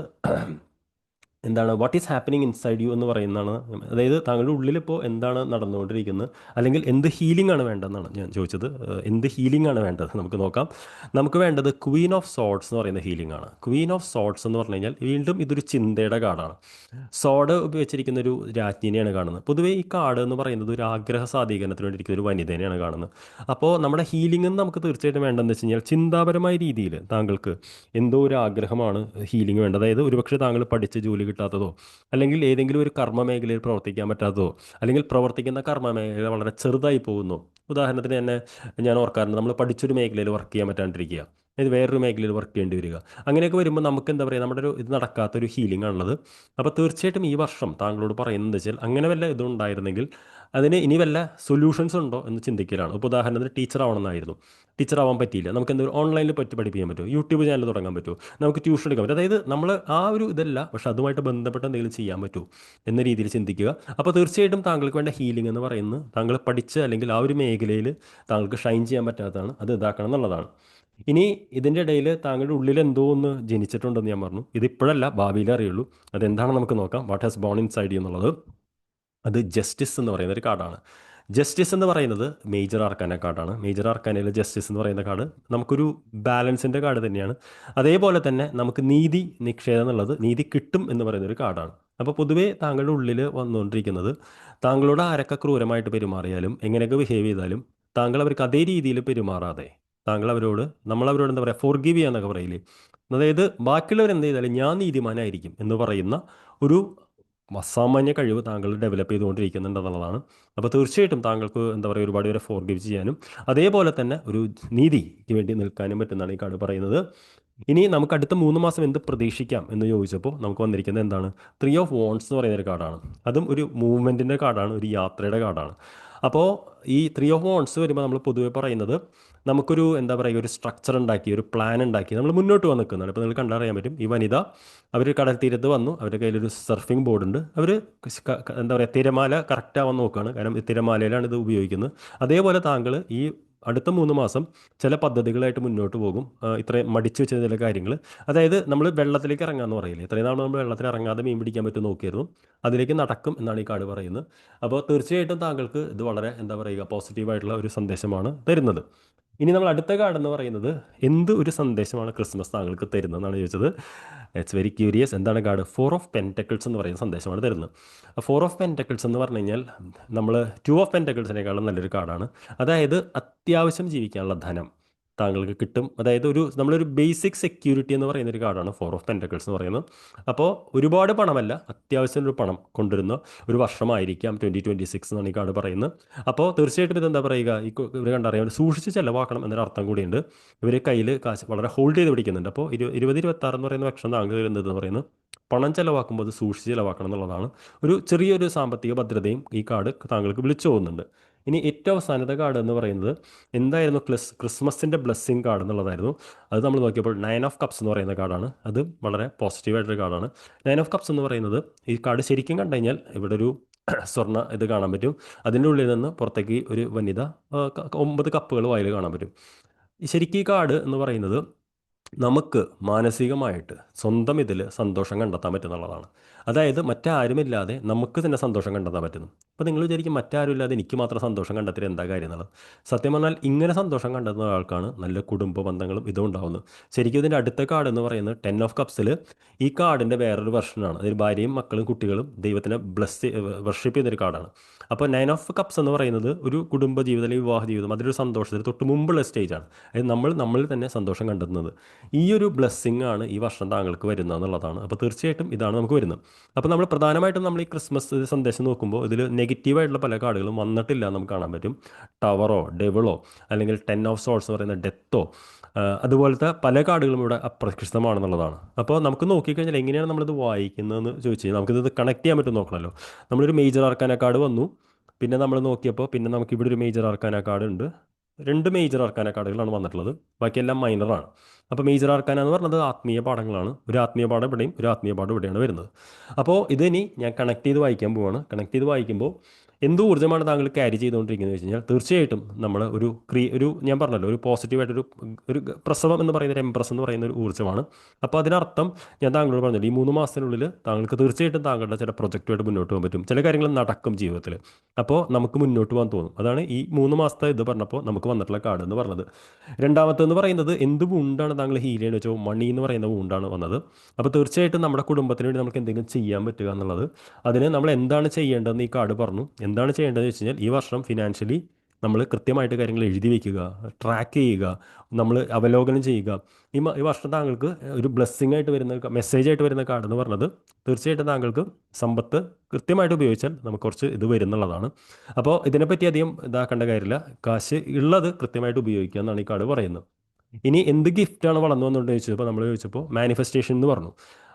Speaker 1: എന്താണ് what is happening inside you എന്ന് പറയുന്നതാണ് അതായത് താങ്കളുടെ ഉള്ളിൽ ഇപ്പോൾ എന്താണ് നടന്നുകൊണ്ടിരിക്കുന്നത് അല്ലെങ്കിൽ എന്ത് ഹീലിംഗ് ആണ് വേണ്ടതെന്നാണ് ഞാൻ ചോദിച്ചത്. എന്ത് ഹീലിംഗ് ആണ് വേണ്ടത്? നമുക്ക് നോക്കാം. നമുക്ക് വേണ്ടത് ക്വീൻ ഓഫ് സോട്ട്സ് എന്ന് പറയുന്ന ഹീലിംഗ് ആണ്. ക്വീൻ ഓഫ് സോട്ട്സ് എന്ന് പറഞ്ഞു കഴിഞ്ഞാൽ വീണ്ടും ഇതൊരു ചിന്തയുടെ കാർഡാണ് സോഡ് ഉപയോഗിച്ചിരിക്കുന്ന ഒരു രാജ്ഞിനെയാണ് കാണുന്നത്. പൊതുവേ ഈ കാർഡ് എന്ന് പറയുന്നത് ഒരു ആഗ്രഹ സാധീകരണത്തിന് വേണ്ടിയിരിക്കുന്ന ഒരു വനിതനെയാണ് കാണുന്നത്. അപ്പോൾ നമ്മുടെ ഹീലിംഗ് എന്ന് നമുക്ക് തീർച്ചയായിട്ടും വേണ്ടതെന്ന് വെച്ച് കഴിഞ്ഞാൽ ചിന്താപരമായ രീതിയിൽ താങ്കൾക്ക് എന്തോ ഒരു ആഗ്രഹമാണ് ഹീലിംഗ് വേണ്ടത്. അതായത് ഒരുപക്ഷെ താങ്കൾ പഠിച്ച് ജോലി കിട്ടാത്തതോ? അല്ലെങ്കിൽ ഏതെങ്കിലും ഒരു കർമ്മ മേഖലയിൽ പ്രവർത്തിക്കാൻ പറ്റാത്തതോ? അല്ലെങ്കിൽ പ്രവർത്തിക്കുന്ന കർമ്മ മേഖല വളരെ ചെറുതായി പോകുന്നു. ഉദാഹരണത്തിന് തന്നെ ഞാൻ ഓർക്കാറുണ്ട്. നമ്മൾ പഠിച്ചൊരു മേഖലയിൽ വർക്ക് ചെയ്യാൻ പറ്റാണ്ടിരിക്കുക. ഇത് വേറൊരു മേഖലയിൽ വർക്ക് ചെയ്യേണ്ടി വരിക. അങ്ങനെയൊക്കെ വരുമ്പോൾ നമുക്ക് എന്താ പറയുക നമ്മുടെ ഒരു ഇത് നടക്കാത്ത ഒരു ഹീലിംഗ് ആണുള്ളത്. അപ്പോൾ തീർച്ചയായിട്ടും ഈ വർഷം താങ്കളോട് പറയുന്നത് വെച്ചാൽ അങ്ങനെ വല്ല ഇതുണ്ടായിരുന്നെങ്കിൽ അതിന് ഇനി വല്ല സൊല്യൂഷൻസ് ഉണ്ടോ എന്ന് ചിന്തിക്കലാണ്. ഇപ്പോൾ ഉദാഹരണത്തിന് ടീച്ചർ ആവണമെന്നായിരുന്നു. ടീച്ചർ ആവാൻ പറ്റിയില്ല. നമുക്ക് എന്തെങ്കിലും ഓൺലൈനിൽ പറ്റി പഠിപ്പിക്കാൻ പറ്റുമോ? യൂട്യൂബ് ചാനൽ തുടങ്ങാൻ പറ്റുമോ? നമുക്ക് ട്യൂഷൻ എടുക്കാൻ പറ്റും അതായത് നമ്മൾ ആ ഒരു ഇതല്ല പക്ഷെ അതുമായിട്ട് ബന്ധപ്പെട്ട എന്തെങ്കിലും ചെയ്യാൻ പറ്റുമോ എന്ന രീതിയിൽ ചിന്തിക്കുക. അപ്പോൾ തീർച്ചയായിട്ടും താങ്കൾക്ക് വേണ്ട ഹീലിംഗ് എന്ന് പറയുന്നത് താങ്കൾ പഠിച്ച് അല്ലെങ്കിൽ ആ ഒരു മേഖലയിൽ താങ്കൾക്ക് ഷൈൻ ചെയ്യാൻ പറ്റാത്തതാണ്. അത് ഇതാക്കണം എന്നുള്ളതാണ്. ഇനി ഇതിന്റെ ഇടയിൽ താങ്കളുടെ ഉള്ളിൽ എന്തോ ഒന്ന് ജനിച്ചിട്ടുണ്ടെന്ന് ഞാൻ പറഞ്ഞു. ഇതിപ്പോഴല്ല ഭാവിയിലെ അറിയുള്ളൂ. അതെന്താണെന്ന് നമുക്ക് നോക്കാം. What has born inside എന്നുള്ളത്. അത് ജസ്റ്റിസ് എന്ന് പറയുന്ന ഒരു കാർഡാണ്. ജസ്റ്റിസ് എന്ന് പറയുന്നത് മേജർ ആർക്കാന കാർഡാണ്. മേജർ ആർക്കാനയിലെ ജസ്റ്റിസ് എന്ന് പറയുന്ന കാർഡ് നമുക്കൊരു ബാലൻസിന്റെ കാർഡ് തന്നെയാണ്. അതേപോലെ തന്നെ നമുക്ക് നീതി നിക്ഷേപം എന്നുള്ളത് നീതി കിട്ടും എന്ന് പറയുന്ന ഒരു കാർഡാണ്. അപ്പോൾ പൊതുവേ താങ്കളുടെ ഉള്ളിൽ വന്നുകൊണ്ടിരിക്കുന്നത് താങ്കളോട് ആരൊക്കെ ക്രൂരമായിട്ട് പെരുമാറിയാലും എങ്ങനെയൊക്കെ ബിഹേവ് ചെയ്താലും താങ്കൾ അവർക്ക് അതേ രീതിയിൽ പെരുമാറാതെ താങ്കൾ അവരോട് നമ്മൾ അവരോട് എന്താ പറയുക ഫോർഗീവ് ചെയ്യാന്നൊക്കെ പറയില്ലേ? അതായത് ബാക്കിയുള്ളവർ എന്ത് ചെയ്താലും ഞാൻ നീതിമാനായിരിക്കും എന്ന് പറയുന്ന ഒരു അസാമാന്യ കഴിവ് താങ്കൾ ഡെവലപ്പ് ചെയ്തുകൊണ്ടിരിക്കുന്നുണ്ട് എന്നുള്ളതാണ് അപ്പോൾ തീർച്ചയായിട്ടും താങ്കൾക്ക് എന്താ പറയുക ഒരുപാട് പേരെ ഫോർഗീവ് ചെയ്യാനും അതേപോലെ തന്നെ ഒരു നീതിക്ക് വേണ്ടി നിൽക്കാനും പറ്റുന്നതാണ് ഈ കാർഡ് പറയുന്നത്. ഇനി നമുക്ക് അടുത്ത മൂന്ന് മാസം എന്ത് പ്രതീക്ഷിക്കാം എന്ന് ചോദിച്ചപ്പോൾ നമുക്ക് വന്നിരിക്കുന്നത് എന്താണ്? ത്രീ ഓഫ് വോൺസ് എന്ന് പറയുന്ന ഒരു കാർഡാണ്. അതും ഒരു മൂവ്മെന്റിന്റെ കാർഡാണ് ഒരു യാത്രയുടെ കാർഡാണ്. അപ്പോൾ ഈ ത്രീ ഓഫ് വോൺസ് വരുമ്പോൾ നമ്മൾ പൊതുവെ പറയുന്നത് നമുക്കൊരു എന്താ പറയുക ഒരു സ്ട്രക്ചർ ഉണ്ടാക്കി ഒരു പ്ലാൻ ഉണ്ടാക്കി നമ്മൾ മുന്നോട്ട് വന്ന് നിൽക്കുന്നതാണ് ഇപ്പോൾ നിങ്ങൾ കണ്ടറിയാൻ പറ്റും ഈ വനിത അവർ കടൽ തീരത്ത് വന്നു അവരുടെ കയ്യിലൊരു സർഫിംഗ് ബോർഡ് ഉണ്ട്. അവർ എന്താ പറയുക തിരമാല കറക്റ്റാവാൻ നോക്കുകയാണ്. കാരണം തിരമാലയിലാണ് ഇത് ഉപയോഗിക്കുന്നത്. അതേപോലെ താങ്കൾ ഈ അടുത്ത മൂന്ന് മാസം ചില പദ്ധതികളായിട്ട് മുന്നോട്ട് പോകും. ഇത്ര മടിച്ചു വെച്ച ചില കാര്യങ്ങൾ. അതായത് നമ്മൾ വെള്ളത്തിലേക്ക് ഇറങ്ങാമെന്ന് പറയില്ലേ? ഇത്രയും നാൾ നമ്മൾ വെള്ളത്തിൽ ഇറങ്ങാതെ മീൻ പിടിക്കാൻ പറ്റും നോക്കിയിരുന്നു. അതിലേക്ക് നടക്കും എന്നാണ് ഈ കാട് പറയുന്നത്. അപ്പോൾ തീർച്ചയായിട്ടും താങ്കൾക്ക് ഇത് വളരെ എന്താ പറയുക പോസിറ്റീവായിട്ടുള്ള ഒരു സന്ദേശമാണ് തരുന്നത്. ഇനി നമ്മൾ അടുത്ത കാർഡ് എന്ന് പറയുന്നത് എന്ത് ഒരു സന്ദേശമാണ് ക്രിസ്മസ് താങ്കൾക്ക് തരുന്നതെന്നാണ് ചോദിച്ചത്. ഇറ്റ്സ് വെരി ക്യൂരിയസ് എന്താണ് കാർഡ് ഫോർ ഓഫ് പെന്റക്കിൾസ് എന്ന് പറയുന്ന സന്ദേശമാണ് തരുന്നത്. ഫോർ ഓഫ് പെന്റക്കിൾസ് എന്ന് പറഞ്ഞു കഴിഞ്ഞാൽ നമ്മൾ ടു ഓഫ് പെന്റക്കിൾസിനേക്കാളും നല്ലൊരു കാർഡാണ് അതായത് അത്യാവശ്യം ജീവിക്കാനുള്ള ധനം. താങ്കൾക്ക് കിട്ടും. അതായത് ഒരു നമ്മളൊരു ബേസിക് സെക്യൂരിറ്റി എന്ന് പറയുന്ന ഒരു കാർഡാണ്. ഫോർ ഓഫ് പെന്റക്കിൾസ് എന്ന് പറയുന്നത്. അപ്പോൾ ഒരുപാട് പണമല്ല അത്യാവശ്യം ഒരു പണം കൊണ്ടുവരുന്ന ഒരു വർഷമായിരിക്കാം ട്വന്റി ട്വന്റി സിക്സ് എന്നാണ് ഈ കാർഡ് പറയുന്നത്. അപ്പോൾ തീർച്ചയായിട്ടും എന്താ പറയുക? ഈ ഇവർ കണ്ടറിയാം സൂക്ഷിച്ച് ചിലവാക്കണം എന്നൊരു അർത്ഥം കൂടിയുണ്ട്. ഇവർ കയ്യിൽ കാശ് വളരെ ഹോൾഡ് ചെയ്ത് പിടിക്കുന്നുണ്ട്. അപ്പോൾ ഇരു ഇരുപത് ഇരുപത്താറ് എന്ന് പറയുന്ന വർഷം താങ്കൾ വരുന്നത് എന്തെന്ന് പറയുന്നത് പണം ചിലവാക്കുമ്പോൾ അത് സൂക്ഷിച്ച് ചിലവാക്കണം എന്നുള്ളതാണ്. ഒരു ചെറിയൊരു സാമ്പത്തിക ഭദ്രതയും ഈ കാർഡ് താങ്കൾക്ക് വിളിച്ചു പോകുന്നുണ്ട്. ഇനി ഏറ്റവും അവസാനത്തെ കാർഡ് എന്ന് പറയുന്നത് എന്തായിരുന്നു ക്രിസ് ക്രിസ്മസിന്റെ ബ്ലെസ്സിങ് കാർഡ് എന്നുള്ളതായിരുന്നു. അത് നമ്മൾ നോക്കിയപ്പോൾ നയൻ ഓഫ് കപ്സ് എന്ന് പറയുന്ന കാർഡാണ് അത് വളരെ പോസിറ്റീവായിട്ടൊരു കാർഡാണ് നയൻ ഓഫ് കപ്സ് എന്ന് പറയുന്നത് ഈ കാർഡ് ശരിക്കും കണ്ടു കഴിഞ്ഞാൽ ഇവിടെ ഒരു സ്വർണ ഇത് കാണാൻ പറ്റും. അതിന്റെ ഉള്ളിൽ നിന്ന് പുറത്തേക്ക് ഒരു വനിത ഒമ്പത് കപ്പുകൾ വായിൽ കാണാൻ പറ്റും. ശരിക്കും ഈ കാർഡ് എന്ന് പറയുന്നത് നമുക്ക് മാനസികമായിട്ട് സ്വന്തം ഇതിൽ സന്തോഷം കണ്ടെത്താൻ പറ്റുന്നുള്ളതാണ്. അതായത് മറ്റാരുമില്ലാതെ നമുക്ക് തന്നെ സന്തോഷം കണ്ടെത്താൻ പറ്റുന്നു. അപ്പോൾ നിങ്ങൾ വിചാരിക്കും മറ്റാരുമില്ലാതെ എനിക്ക് മാത്രം സന്തോഷം കണ്ടെത്തിയത് എന്താ കാര്യം എന്നുള്ളത്. സത്യം പറഞ്ഞാൽ ഇങ്ങനെ സന്തോഷം കണ്ടെത്തുന്ന ഒരാൾക്കാണ് നല്ല കുടുംബ ബന്ധങ്ങളും ഇതും ഉണ്ടാകുന്നത് ശരിക്കും ഇതിന്റെ അടുത്ത കാർഡ് എന്ന് പറയുന്നത് ടെൻ ഓഫ് കപ്സിൽ ഈ കാർഡിന്റെ വേറൊരു വെർഷനാണ്. അതിൽ ഭാര്യയും മക്കളും കുട്ടികളും ദൈവത്തിനെ ബ്ലസ് വർഷിപ്പ് ചെയ്യുന്നൊരു കാർഡാണ്. അപ്പോൾ നയൻ ഓഫ് കപ്സ് എന്ന് പറയുന്നത് ഒരു കുടുംബ ജീവിതം അല്ലെങ്കിൽ വിവാഹ ജീവിതം അതിലൊരു സന്തോഷത്തിന് തൊട്ട് മുമ്പുള്ള സ്റ്റേജാണ് അതായത് നമ്മൾ നമ്മളിൽ തന്നെ സന്തോഷം കണ്ടെത്തുന്നത്. ഈ ഒരു ബ്ലെസ്സിങ് ആണ് ഈ വർഷം താങ്കൾക്ക് വരുന്നത് എന്നുള്ളതാണ്. അപ്പോൾ തീർച്ചയായിട്ടും ഇതാണ് നമുക്ക് വരുന്നത്. അപ്പോൾ നമ്മൾ പ്രധാനമായിട്ടും നമ്മൾ ഈ ക്രിസ്മസ് സന്ദേശം നോക്കുമ്പോൾ ഇതിൽ നെഗറ്റീവായിട്ടുള്ള പല കാർഡുകളും വന്നിട്ടില്ല നമുക്ക് കാണാൻ പറ്റും. ടവറോ ഡെവിളോ അല്ലെങ്കിൽ ടെൻ ഓഫ് സോൾസ് എന്ന് പറയുന്ന ഡെത്തോ അതുപോലത്തെ പല കാർഡുകളും ഇവിടെ അപ്രകൃഷ്ടമാണെന്നുള്ളതാണ് അപ്പോൾ നമുക്ക് നോക്കിക്കഴിഞ്ഞാൽ എങ്ങനെയാണ് നമ്മളിത് വായിക്കുന്നതെന്ന് ചോദിച്ചു കഴിഞ്ഞാൽ നമുക്കിത് കണക്ട് ചെയ്യാൻ പറ്റും നോക്കണമല്ലോ. നമ്മളൊരു മേജർ ആർക്കാന കാർഡ് വന്നു. പിന്നെ നമ്മൾ നോക്കിയപ്പോൾ പിന്നെ നമുക്ക് ഇവിടെ ഒരു മേജർ ആർക്കാന കാർഡ് ഉണ്ട്. രണ്ട് മേജർ ആർക്കാന കാർഡുകളാണ് വന്നിട്ടുള്ളത്. ബാക്കിയെല്ലാം മൈനറാണ് അപ്പോൾ മേജർ ആർക്കാന എന്ന് പറഞ്ഞത് ആത്മീയ പാഠങ്ങളാണ്. ഒരു ആത്മീയ പാഠം ഇവിടെയും ഒരു ആത്മീയ പാഠം ഇവിടെയാണ് വരുന്നത്. അപ്പോൾ ഇതിനി ഞാൻ കണക്ട് ചെയ്ത് വായിക്കാൻ പോവാണ്. കണക്ട് ചെയ്ത് വായിക്കുമ്പോൾ എന്ത് ഊർജമാണ് താങ്കൾ ക്യാരി ചെയ്തുകൊണ്ടിരിക്കുന്നത് വെച്ച് കഴിഞ്ഞാൽ തീർച്ചയായിട്ടും നമ്മൾ ഒരു ക്രീ ഒരു ഞാൻ പറഞ്ഞല്ലോ ഒരു പോസിറ്റീവായിട്ടൊരു ഒരു പ്രസവം എന്ന് പറയുന്ന ഒരു എംപ്രസ് എന്ന് പറയുന്ന ഒരു ഊർജമാണ്. അപ്പോൾ അതിനർത്ഥം ഞാൻ താങ്കളോട് പറഞ്ഞല്ലോ ഈ മൂന്ന് മാസത്തിനുള്ളിൽ താങ്കൾക്ക് തീർച്ചയായിട്ടും താങ്കളുടെ ചില പ്രൊജക്റ്റുമായിട്ട് മുന്നോട്ട് പോകാൻ പറ്റും. ചില കാര്യങ്ങൾ നടക്കും ജീവിതത്തിൽ അപ്പോൾ നമുക്ക് മുന്നോട്ട് പോകാൻ തോന്നും. അതാണ് ഈ മൂന്ന് മാസത്തെ ഇത് പറഞ്ഞപ്പോൾ നമുക്ക് വന്നിട്ടുള്ള കാർഡ് എന്ന് പറഞ്ഞത്. രണ്ടാമത്തെന്ന് പറയുന്നത് എന്ത് വൂണ്ടാണ് താങ്കൾ ഹീൽ ചെയ്യുന്നത് വെച്ചോ മണി എന്ന് പറയുന്ന വൂണ്ടാണ് വന്നത്. അപ്പോൾ തീർച്ചയായിട്ടും നമ്മുടെ കുടുംബത്തിന് വേണ്ടി നമുക്ക് എന്തെങ്കിലും ചെയ്യാൻ പറ്റുക എന്നുള്ളത് അതിന് നമ്മൾ എന്താണ് ചെയ്യേണ്ടതെന്ന് ഈ കാർഡ് പറഞ്ഞു. എന്താണ് ചെയ്യേണ്ടതെന്ന് വെച്ച് കഴിഞ്ഞാൽ ഈ വർഷം ഫിനാൻഷ്യലി നമ്മൾ കൃത്യമായിട്ട് കാര്യങ്ങൾ എഴുതി വയ്ക്കുക ട്രാക്ക് ചെയ്യുക നമ്മൾ അവലോകനം ചെയ്യുക. ഈ ഈ വർഷം താങ്കൾക്ക് ഒരു ബ്ലെസ്സിങ് ആയിട്ട് വരുന്ന മെസ്സേജ് ആയിട്ട് വരുന്ന കാർഡ് എന്ന് പറഞ്ഞത് തീർച്ചയായിട്ടും താങ്കൾക്ക് സമ്പത്ത് കൃത്യമായിട്ട് ഉപയോഗിച്ചാൽ നമുക്ക് കുറച്ച് ഇത് വരുന്നുള്ളതാണ് അപ്പോൾ ഇതിനെപ്പറ്റി അധികം ഇതാക്കേണ്ട കാര്യമില്ല. കാശ് ഉള്ളത് കൃത്യമായിട്ട് ഉപയോഗിക്കുക എന്നാണ് ഈ കാർഡ് പറയുന്നത്. ഇനി എന്ത് ഗിഫ്റ്റാണ് വളർന്നു വന്നുകൊണ്ട് ചോദിച്ചപ്പോൾ നമ്മൾ ചോദിച്ചപ്പോൾ മാനിഫെസ്റ്റേഷൻ എന്ന് പറഞ്ഞു.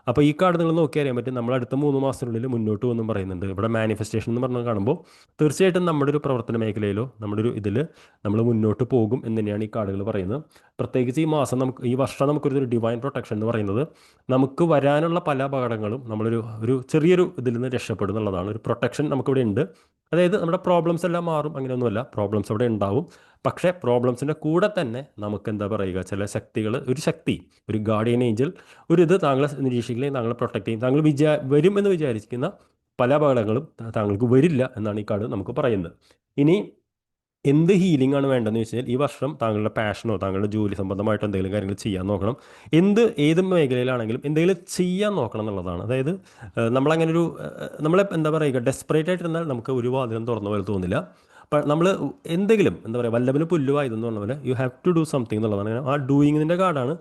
Speaker 1: അപ്പോൾ ഈ കാർഡ് നിങ്ങൾ നോക്കി അറിയാൻ പറ്റും. നമ്മൾ അടുത്ത മൂന്ന് മാസത്തിനുള്ളിൽ മുന്നോട്ട് പോകുന്നു പറയുന്നുണ്ട്. ഇവിടെ മാനിഫെസ്റ്റേഷൻ എന്ന് പറഞ്ഞാൽ കാണുമ്പോൾ തീർച്ചയായിട്ടും നമ്മുടെ ഒരു പ്രവർത്തന മേഖലയിലോ നമ്മുടെ ഒരു ഇതിൽ നമ്മൾ മുന്നോട്ട് പോകും എന്ന് തന്നെയാണ് ഈ കാർഡുകൾ പറയുന്നത്. പ്രത്യേകിച്ച് ഈ മാസം നമുക്ക് ഈ വർഷം നമുക്കൊരു ഡിവൈൻ പ്രൊട്ടക്ഷൻ എന്ന് പറയുന്നത് നമുക്ക് വരാനുള്ള പല അപകടങ്ങളും നമ്മളൊരു ഒരു ചെറിയൊരു ഇതിൽ നിന്ന് രക്ഷപ്പെടും എന്നുള്ളതാണ്. ഒരു പ്രൊട്ടക്ഷൻ നമുക്കിവിടെ ഉണ്ട്. അതായത് നമ്മുടെ പ്രോബ്ലംസ് എല്ലാം മാറും. അങ്ങനെയൊന്നുമല്ല. പ്രോബ്ലംസ് അവിടെ ഉണ്ടാവും. പക്ഷേ പ്രോബ്ലംസിന്റെ കൂടെ തന്നെ നമുക്ക് എന്താ പറയുക ചില ശക്തികൾ ഒരു ശക്തി ഒരു ഗാർഡിയൻ ഏഞ്ചൽ ഒരു ഇത് താങ്കളെ നിരീക്ഷിക്കുകയും താങ്കളെ പ്രൊട്ടക്ട് ചെയ്യും താങ്കൾ വിചാ വരും എന്ന് വിചാരിക്കുന്ന പല അപകടങ്ങളും താങ്കൾക്ക് വരില്ല എന്നാണ് ഈ കാർഡ് നമുക്ക് പറയുന്നത്. ഇനി എന്ത് ഹീലിംഗ് ആണ് വേണ്ടതെന്ന് വെച്ചാൽ ഈ വർഷം താങ്കളുടെ പാഷനോ താങ്കളുടെ ജോലി സംബന്ധമായിട്ട് എന്തെങ്കിലും കാര്യങ്ങൾ ചെയ്യാൻ നോക്കണം. എന്ത് ഏത് മേഖലയിലാണെങ്കിലും എന്തെങ്കിലും ചെയ്യാൻ നോക്കണം എന്നുള്ളതാണ്. അതായത് നമ്മളങ്ങനെ ഒരു നമ്മളെ എന്താ പറയുക ഡെസ്പറേറ്റ് ആയിട്ടിരുന്നാൽ നമുക്ക് ഒരു വാതിലും തുറന്ന പോലെ തോന്നില്ല. നമ്മൾ എന്തെങ്കിലും എന്താ പറയുക വല്ലവന് പുല്ലുവായതെന്ന് പറഞ്ഞ പോലെ you have to do something എന്നുള്ളതാണ്. ആ ഡൂയിങ്ങിന്റെ കാർഡാണ്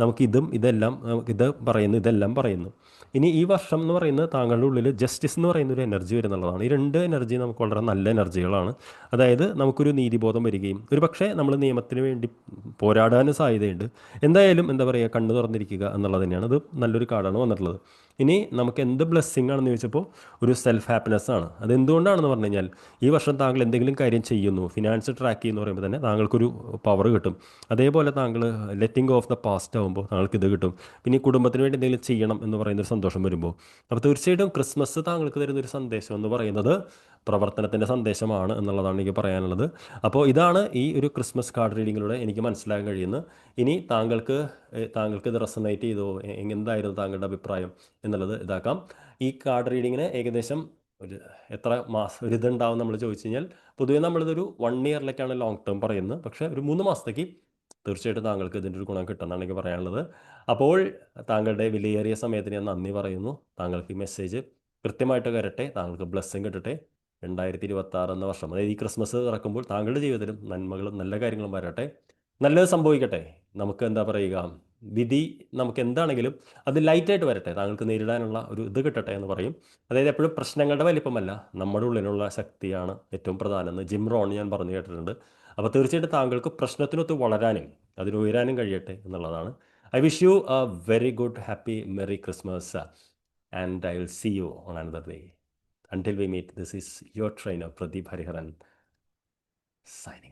Speaker 1: നമുക്ക് ഇതും ഇതെല്ലാം ഇത് പറയുന്നു ഇതെല്ലാം പറയുന്നു. ഇനി ഈ വർഷം എന്ന് പറയുന്നത് താങ്കളുടെ ഉള്ളിൽ ജസ്റ്റിസ് എന്ന് പറയുന്ന ഒരു എനർജി വരുന്നുള്ളതാണ്. ഈ രണ്ട് എനർജി നമുക്ക് വളരെ നല്ല എനർജികളാണ് അതായത് നമുക്കൊരു നീതിബോധം വരികയും ഒരു പക്ഷേ നമ്മൾ നിയമത്തിന് വേണ്ടി പോരാടാനും സാധ്യതയുണ്ട്. എന്തായാലും എന്താ പറയുക കണ്ണു തുറന്നിരിക്കുക എന്നുള്ളത് തന്നെയാണ്. അത് നല്ലൊരു കാർഡാണ് വന്നിട്ടുള്ളത്. ഇനി നമുക്ക് എന്ത് ബ്ലെസ്സിങ് ആണെന്ന് ചോദിച്ചപ്പോൾ ഒരു സെൽഫ് ഹാപ്പിനെസ് ആണ്. അത് എന്തുകൊണ്ടാണെന്ന് പറഞ്ഞു കഴിഞ്ഞാൽ ഈ വർഷം താങ്കൾ എന്തെങ്കിലും കാര്യം ചെയ്യുന്നു ഫിനാൻസ് ട്രാക്ക് ചെയ്യുന്നു പറയുമ്പോൾ തന്നെ താങ്കൾക്കൊരു പവർ കിട്ടും. അതേപോലെ താങ്കൾ ലെറ്റിംഗ് ഓഫ് ദ പാസ്റ്റ് ആകുമ്പോൾ താങ്കൾക്ക് ഇത് കിട്ടും. പിന്നെ കുടുംബത്തിന് വേണ്ടി എന്തെങ്കിലും ചെയ്യണം എന്ന് പറയുന്നൊരു സന്തോഷം വരുമ്പോൾ അപ്പോൾ തീർച്ചയായിട്ടും ക്രിസ്മസ് താങ്കൾക്ക് തരുന്നൊരു സന്ദേശം എന്ന് പറയുന്നത് പ്രവർത്തനത്തിന്റെ സന്ദേശമാണ് എന്നുള്ളതാണ് എനിക്ക് പറയാനുള്ളത്. അപ്പോൾ ഇതാണ് ഈ ഒരു ക്രിസ്മസ് കാർഡ് റീഡിങ്ങിലൂടെ എനിക്ക് മനസ്സിലാക്കാൻ കഴിയുന്നത്. ഇനി താങ്കൾക്ക് താങ്കൾക്ക് ഇത് റെസനേറ്റ് ചെയ്തോ? എന്തായിരുന്നു താങ്കളുടെ അഭിപ്രായം എന്നുള്ളത് ഇതാക്കാം. ഈ കാർഡ് റീഡിങ്ങിന് ഏകദേശം ഒരു എത്ര മാസം ഒരു ഇതുണ്ടാവും നമ്മൾ ചോദിച്ചു കഴിഞ്ഞാൽ പൊതുവേ നമ്മളിതൊരു വൺ ഇയറിലേക്കാണ് ലോങ് ടേം പറയുന്നത്. പക്ഷേ ഒരു മൂന്ന് മാസത്തേക്ക് തീർച്ചയായിട്ടും താങ്കൾക്ക് ഇതിന്റെ ഒരു ഗുണം കിട്ടുമെന്നാണ് എനിക്ക് പറയാനുള്ളത്. അപ്പോൾ താങ്കളുടെ വിലയേറിയ സമയത്തിന് ഞാൻ നന്ദി പറയുന്നു. താങ്കൾക്ക് ഈ മെസ്സേജ് കൃത്യമായിട്ട് കരട്ടെ താങ്കൾക്ക് ബ്ലെസ്സിങ് കിട്ടട്ടെ. രണ്ടായിരത്തി ഇരുപത്തി ആറ് എന്ന വർഷം. അതായത് ഈ ക്രിസ്മസ് ഇറക്കുമ്പോൾ താങ്കളുടെ ജീവിതത്തിലും നന്മകളും നല്ല കാര്യങ്ങളും വരട്ടെ. നല്ലത് സംഭവിക്കട്ടെ. നമുക്ക് എന്താ പറയുക വിധി നമുക്ക് എന്താണെങ്കിലും അത് ലൈറ്റായിട്ട് വരട്ടെ. താങ്കൾക്ക് നേരിടാനുള്ള ഒരു ഇത് കിട്ടട്ടെ എന്ന് പറയും. അതായത് എപ്പോഴും പ്രശ്നങ്ങളുടെ വലിപ്പമല്ല നമ്മുടെ ഉള്ളിലുള്ള ശക്തിയാണ് ഏറ്റവും പ്രധാനം എന്ന് ജിം റോൺ ഞാൻ പറഞ്ഞു കേട്ടിട്ടുണ്ട്. അപ്പോൾ തീർച്ചയായിട്ടും താങ്കൾക്ക് പ്രശ്നത്തിനൊത്ത് വളരാനും അതിന് ഉയരാനും കഴിയട്ടെ എന്നുള്ളതാണ്. I wish you a very good happy merry Christmas and I will see you on another day Until we meet, this is your trainer, Pradeep Hariharan, signing.